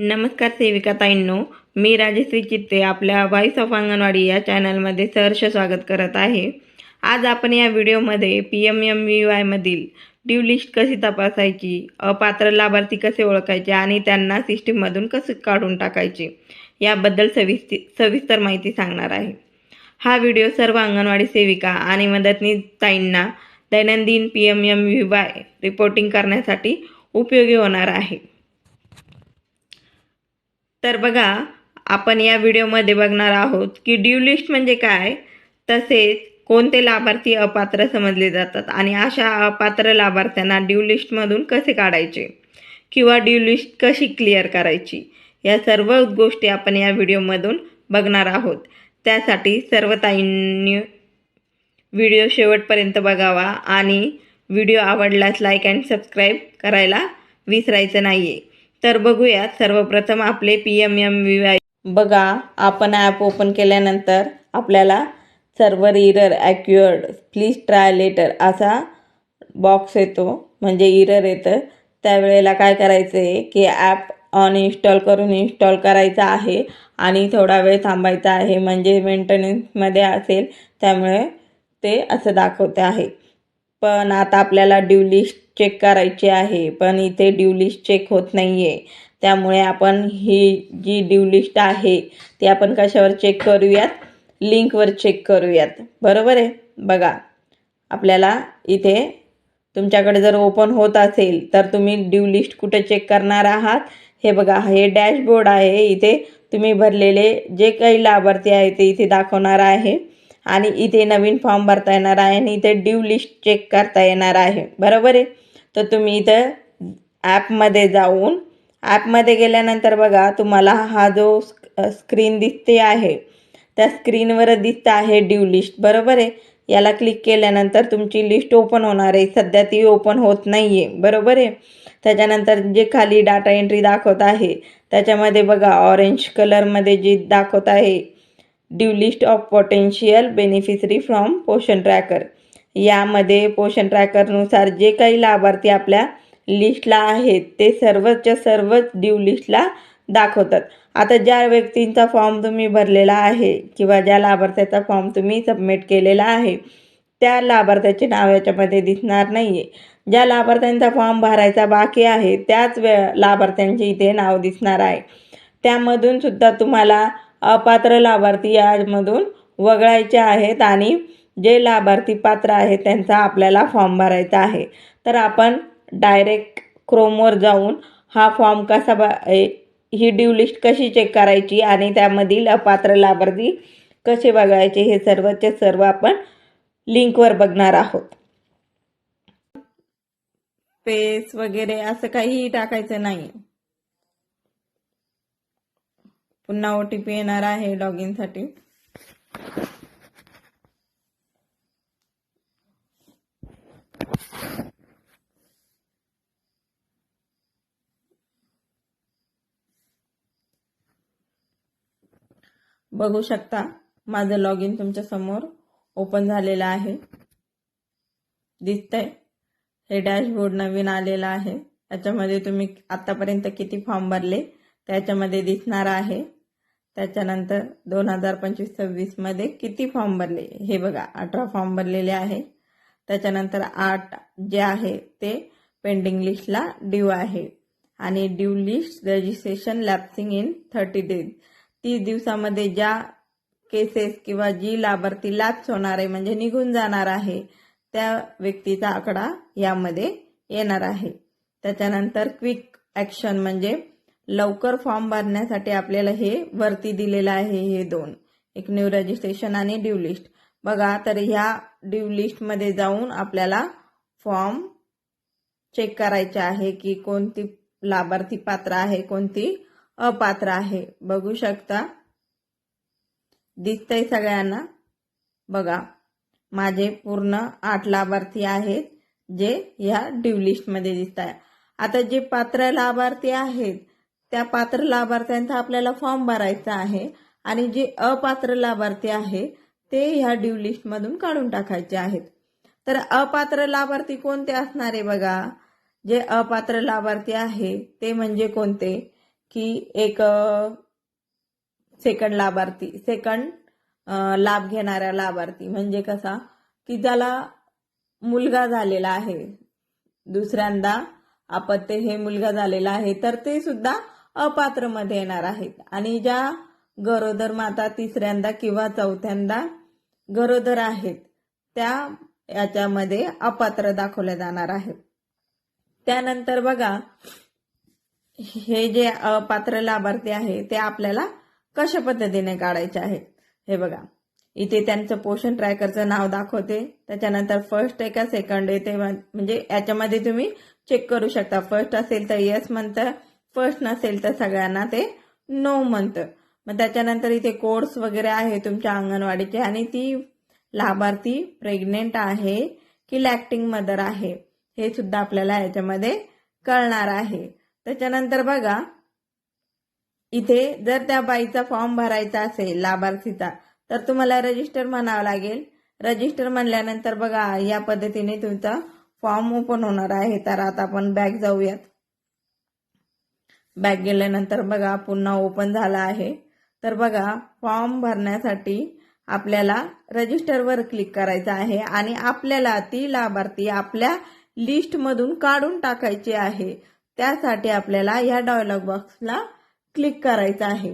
नमस्कार सेविका ताईंनो मी राजश्री चित्ते आपल्या व्हॉइस ऑफ अंगणवाडी या चॅनलमध्ये सहर्ष स्वागत करत आहे. आज आपण या व्हिडिओमध्ये पी एम एम व्ही वायमधील ड्यू लिस्ट कशी तपासायची अपात्र लाभार्थी कसे ओळखायचे आणि त्यांना सिस्टीममधून कसे काढून टाकायचे याबद्दल सविस्ती सविस्तर माहिती सांगणार आहे. हा व्हिडिओ सर्व अंगणवाडी सेविका आणि मदतनीस ताईंना दैनंदिन P M M V Y reporting करण्यासाठी उपयोगी होणार आहे. तर बघा आपण या व्हिडिओमध्ये बघणार आहोत की ड्यू लिस्ट म्हणजे काय? तसेच कोणते लाभार्थी अपात्र समजले जातात आणि अशा अपात्र लाभार्थ्यांना ड्यू लिस्टमधून कसे काढायचे? किंवा ड्यू लिस्ट कशी क्लिअर करायची? या सर्व गोष्टी आपण या व्हिडिओमधून बघणार आहोत. त्यासाठी सर्व ताईंनी व्हिडिओ शेवटपर्यंत बघावा आणि व्हिडिओ आवडल्यास लाईक अँड सबस्क्राईब करायला विसरायचं नाही आहे तर बघूयात सर्वप्रथम आपले P M M V Y. बघा आपण ॲप ओपन केल्यानंतर आपल्याला server error occurred please try later असा बॉक्स येतो. म्हणजे इरर येतं. त्यावेळेला काय करायचं आहे की ॲप अनइन्स्टॉल करून इन्स्टॉल करायचं आहे आणि थोडा वेळ थांबायचा आहे. म्हणजे मेंटेनन्समध्ये असेल त्यामुळे ते असं दाखवते आहे. पण आता आपल्याला ड्यू लिस्ट चेक करायची आहे पण इथे ड्यू लिस्ट चेक होत नाही आहे त्यामुळे आपण ही जी ड्यू लिस्ट आहे ती आपण कशावर चेक करूयात? लिंकवर चेक करूयात. बरोबर आहे? बघा आपल्याला इथे तुमच्याकडे जर ओपन होत असेल तर तुम्ही ड्यू लिस्ट कुठे चेक करणार आहात? हे बघा हे डॅशबोर्ड आहे. इथे तुम्ही भरलेले जे काही लाभार्थी आहे ते इथे दाखवणार आहे. आणि इथे नवीन फॉर्म भरता येणार आहे आणि इथे ड्यू लिस्ट चेक करता येणार आहे. बरोबर आहे? तर तुम्ही इथं ॲपमध्ये जाऊन ॲपमध्ये गेल्यानंतर बघा तुम्हाला हा जो स्क्रीन दिसते आहे त्या स्क्रीनवर दिसतं आहे ड्यू लिस्ट. बरोबर आहे? याला क्लिक केल्यानंतर तुमची लिस्ट ओपन होणार आहे. सध्या ती ओपन होत नाही आहे बरोबर आहे? त्याच्यानंतर जे खाली डाटा एंट्री दाखवत आहे त्याच्यामध्ये बघा ऑरेंज कलरमध्ये जे दाखवत आहे due list of potential beneficiary from Poshan tracker. यामध्ये पोषण ट्रॅकरनुसार जे काही लाभार्थी आपल्या लिस्टला आहेत ते सर्वच्या सर्वच ड्यू लिस्टला दाखवतात. आता ज्या व्यक्तींचा फॉर्म तुम्ही भरलेला आहे किंवा ज्या लाभार्थ्याचा फॉर्म तुम्ही सबमिट केलेला आहे त्या लाभार्थ्याचे नाव याच्यामध्ये दिसणार नाही आहे ज्या लाभार्थ्यांचा फॉर्म भरायचा बाकी आहे त्याच वे लाभार्थ्यांचे इथे नाव दिसणार आहे. त्यामधून सुद्धा तुम्हाला अपात्र लाभार्थी यामधून वगळायचे आहेत आणि जे लाभार्थी पात्र आहे त्यांचा आपल्याला फॉर्म भरायचा आहे. तर आपण डायरेक्ट क्रोमवर जाऊन हा फॉर्म कसा ब ही ड्यू लिस्ट कशी चेक करायची आणि त्यामधील अपात्र लाभार्थी कसे बघायचे हे सर्वचे सर्व आपण लिंकवर बघणार आहोत. पेस वगैरे असं काहीही टाकायचं नाही पुन्हा ओ टी पी येणार आहे लॉग इनसाठी बघू शकता. माझं लॉग इन तुमच्यासमोर ओपन झालेलं आहे. दिसतंय. हे डॅशबोर्ड नवीन आलेलं आहे. त्याच्यामध्ये तुम्ही आतापर्यंत किती फॉर्म भरले त्याच्यामध्ये दिसणार आहे. त्याच्यानंतर दोन हजार पंचवीस सव्वीसमध्ये किती फॉर्म भरले हे बघा अठरा फॉर्म भरलेले आहे. त्याच्यानंतर आठ जे आहे ते पेंडिंग लिस्टला ड्यू आहे. आणि due list registration lapsing in thirty days तीस दिवसामध्ये ज्या केसेस किंवा जी लाभार्थी लाच होणार आहे म्हणजे निघून जाणार आहे त्या व्यक्तीचा आकडा यामध्ये येणार आहे. त्याच्यानंतर क्विक ॲक्शन म्हणजे लवकर फॉर्म भरण्यासाठी आपल्याला हे वरती दिलेलं आहे हे दोन. एक न्यू रजिस्ट्रेशन आणि ड्यू लिस्ट बघा तर ह्या ड्यू लिस्टमध्ये जाऊन आपल्याला फॉर्म चेक करायचे आहे की कोणती लाभार्थी पात्र आहे कोणती अपात्र आहे. बघू शकता. दिसतंय सगळ्यांना. बघा माझे पूर्ण आठ लाभार्थी आहेत जे ह्या ड्यू लिस्टमध्ये दिसत आहे आता जे पात्र लाभार्थी आहेत त्या पात्र लाभार्थ्यांचा आपल्याला फॉर्म भरायचा आहे आणि जे अपात्र लाभार्थी आहे ते ह्या ड्यू लिस्टमधून काढून टाकायचे आहेत. तर अपात्र लाभार्थी कोणते असणारे बघा. जे अपात्र लाभार्थी आहे ते म्हणजे कोणते? की एक सेकंड लाभार्थी सेकंड लाभ घेणाऱ्या लाभार्थी म्हणजे कसा की ज्याला मुलगा झालेला आहे. दुसऱ्यांदा अपत्य हे मुलगा झालेला आहे तर ते सुद्धा अपात्रमध्ये येणार आहेत. आणि ज्या गरोदर माता तिसऱ्यांदा किंवा चौथ्यांदा गरोदर आहेत त्या याच्यामध्ये अपात्र दाखवल्या जाणार आहेत. त्यानंतर बघा हे जे पात्र लाभार्थी आहे ते आपल्याला कशा पद्धतीने काढायचे आहेत हे बघा. इथे त्यांचं पोषण ट्रॅकरचं नाव दाखवते. त्याच्यानंतर फर्स्ट आहे का सेकंड येते म्हणजे याच्यामध्ये तुम्ही चेक करू शकता. फर्स्ट असेल तर येस म्हणतं फर्स्ट नसेल तर सगळ्यांना ते नो म्हणतं. मग त्याच्यानंतर इथे कोर्स वगैरे आहे तुमच्या अंगणवाडीचे आणि ती लाभार्थी प्रेग्नेंट आहे की लॅक्टिंग मदर आहे. हे सुद्धा आपल्याला याच्यामध्ये कळणार आहे. त्याच्यानंतर बघा इथे जर त्या बाईचा फॉर्म भरायचा असेल लाभार्थीचा तर तुम्हाला रजिस्टर म्हणावं लागेल. रजिस्टर म्हणल्यानंतर बघा या पद्धतीने तुमचा फॉर्म ओपन होणार आहे. तर आता आपण बॅग जाऊयात. बॅग गेल्यानंतर बघा पुन्हा ओपन झाला आहे. तर बघा फॉर्म भरण्यासाठी आपल्याला रजिस्टरवर क्लिक करायचं आहे आणि आपल्याला ती लाभार्थी आपल्या लिस्टमधून काढून टाकायची आहे. त्यासाठी आपल्याला या डायलॉग बॉक्सला क्लिक करायचं आहे.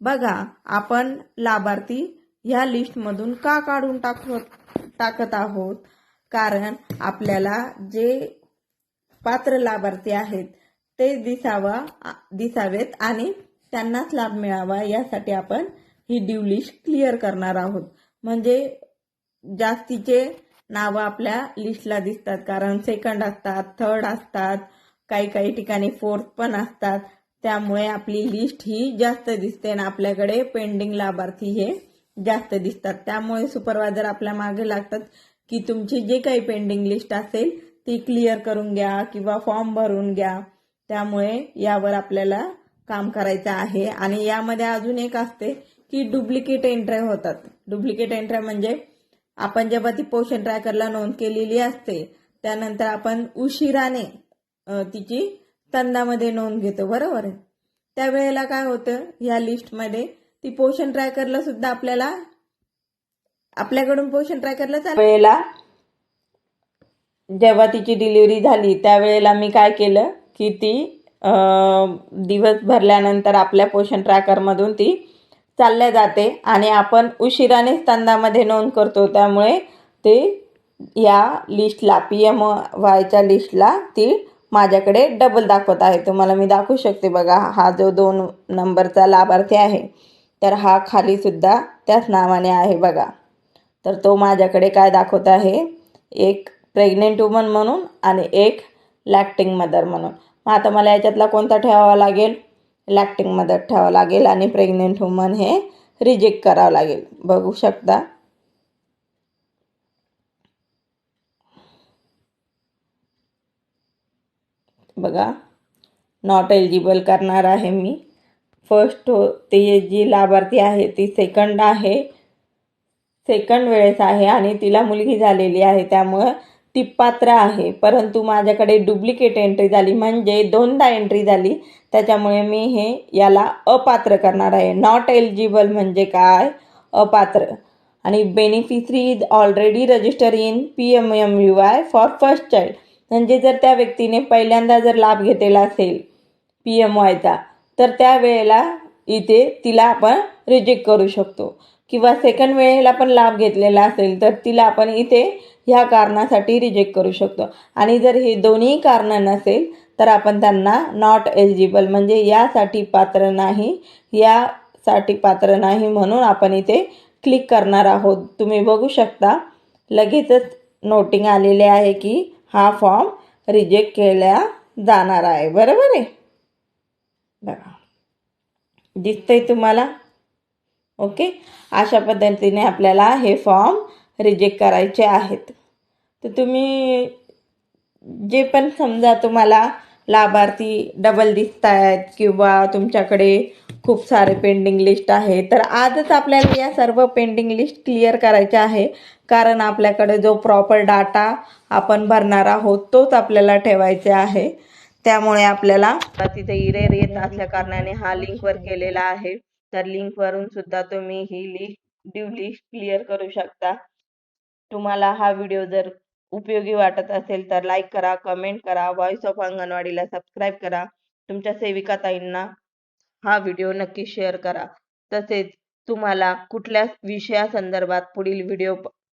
बघा आपण लाभार्थी ह्या लिस्टमधून का काढून टाकत टाकत आहोत? कारण आपल्याला जे पात्र लाभार्थी आहेत ते दिसावा दिसावेत आणि त्यांनाच लाभ मिळावा यासाठी आपण ही ड्यू लिस्ट क्लिअर करणार आहोत. म्हणजे जास्तीचे नावं आपल्या लिस्टला दिसतात. कारण सेकंड असतात थर्ड असतात काही काही ठिकाणी फोर्थ पण असतात. त्यामुळे आपली लिस्ट ही जास्त दिसते आणि आपल्याकडे पेंडिंग लाभार्थी हे जास्त दिसतात. त्यामुळे सुपरवायझर आपल्या मागे लागतात की तुमची जे काही पेंडिंग लिस्ट असेल ती क्लिअर करून घ्या किंवा फॉर्म भरून घ्या. त्यामुळे यावर आपल्याला काम करायचं आहे. आणि यामध्ये अजून एक असते की डुप्लिकेट एंट्र्या होतात. डुप्लिकेट एंट्र्या म्हणजे आपण जेव्हा ती पोषण ट्रॅकरला नोंद केलेली असते त्यानंतर आपण उशिराने तिची तंदामध्ये नोंद घेतो. बरोबर आहे? त्यावेळेला काय होतं? ह्या लिस्टमध्ये ती पोषण ट्रॅकरला सुद्धा आपल्याला आपल्याकडून पोषण ट्रॅकरला वेळेला जेव्हा तिची डिलिव्हरी झाली त्यावेळेला मी काय केलं की ती दिवस भरल्यानंतर आपल्या पोषण ट्रॅकरमधून ती चालल्या जाते आणि आपण उशिराने स्तंदामध्ये नोंद करतो. त्यामुळे ते या लिस्टला पी एम वायच्या लिस्टला ती माझ्याकडे डबल दाखवत आहे. तुम्हाला मी दाखवू शकते बघा हा जो दोन नंबरचा लाभार्थी आहे तर हा खालीसुद्धा त्याच नावाने आहे बघा. तर तो माझ्याकडे काय दाखवत आहे? एक प्रेग्नेंट वुमन म्हणून आणि एक लॅक्टिंग मदर म्हणून. मग आता मला याच्यातला कोणता ठेवावा लागेल? लॅक्टिंग मदर ठेवावं लागेल आणि प्रेग्नेंट वुमन हे रिजेक्ट करावं लागेल. बघू शकता. बघा. नॉट एलिजिबल करणार आहे मी. फर्स्ट हो ती जी लाभार्थी आहे ती सेकंड आहे. सेकंड वेळेस आहे आणि तिला मुलगी झालेली आहे त्यामुळं ती पात्र आहे. परंतु माझ्याकडे डुप्लिकेट एंट्री झाली म्हणजे दोनदा एंट्री झाली. त्याच्यामुळे मी हे याला अपात्र करणार आहे. नॉट एलिजिबल म्हणजे काय? अपात्र. आणि beneficiary is already register in P M M U I for first child म्हणजे जर त्या व्यक्तीने पहिल्यांदा जर लाभ घेतलेला असेल पी एम वायचा तर त्यावेळेला इथे तिला आपण रिजेक्ट करू शकतो. किंवा सेकंड वेळेला पण लाभ घेतलेला असेल तर तिला आपण इथे ह्या कारणासाठी रिजेक्ट करू शकतो. आणि जर हे दोन्ही कारणं नसेल तर आपण त्यांना नॉट एलिजिबल म्हणजे यासाठी पात्र नाही यासाठी पात्र नाही म्हणून आपण इथे क्लिक करणार आहोत. तुम्ही बघू शकता लगेचच नोटिंग आलेले आहे की हा फॉर्म रिजेक्ट केला जाणार आहे. बरोबर आहे? बघा. दिसतंय तुम्हाला? ओके अशा पद्धतीने आपल्याला हे फॉर्म रिजेक्ट करायचे आहेत. तर तुम्ही जे पण समजा तुम्हाला लाभार्थी डबल दिसत आहेत किंवा तुमच्याकडे खूप सारे पेंडिंग लिस्ट आहे. तर आजच आपल्याला या सर्व पेंडिंग लिस्ट क्लिअर करायच्या आहे. कारण आपल्याकडे जो प्रॉपर डाटा आपण भरणार आहोत तोच आपल्याला ठेवायचा आहे. त्यामुळे आपल्याला तिथे इरेर येत असल्या कारणाने हा लिंकवर केलेला आहे. तर लिंकवरून सुद्धा तुम्ही ही लिस्ट ड्यू लिस्ट क्लिअर करू शकता. तुम्हाला हा व्हिडिओ जर उपयोगी वाटत असेल तर लाईक करा कमेंट करा व्हॉइस ऑफ अंगणवाडीला सबस्क्राईब करा. तुमच्या सेविका ताईंना हा व्हिडिओ नक्की शेअर करा. तसेच तुम्हाला कुठल्या विषयासंदर्भात पुढील व्हिडिओ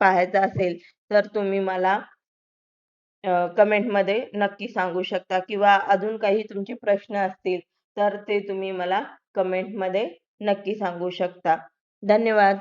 पाहायचा असेल तर तुम्ही मला कमेंटमध्ये नक्की सांगू शकता किंवा अजून काही तुमचे प्रश्न असतील तर ते तुम्ही मला कमेंटमध्ये नक्की सांगू शकता. धन्यवाद.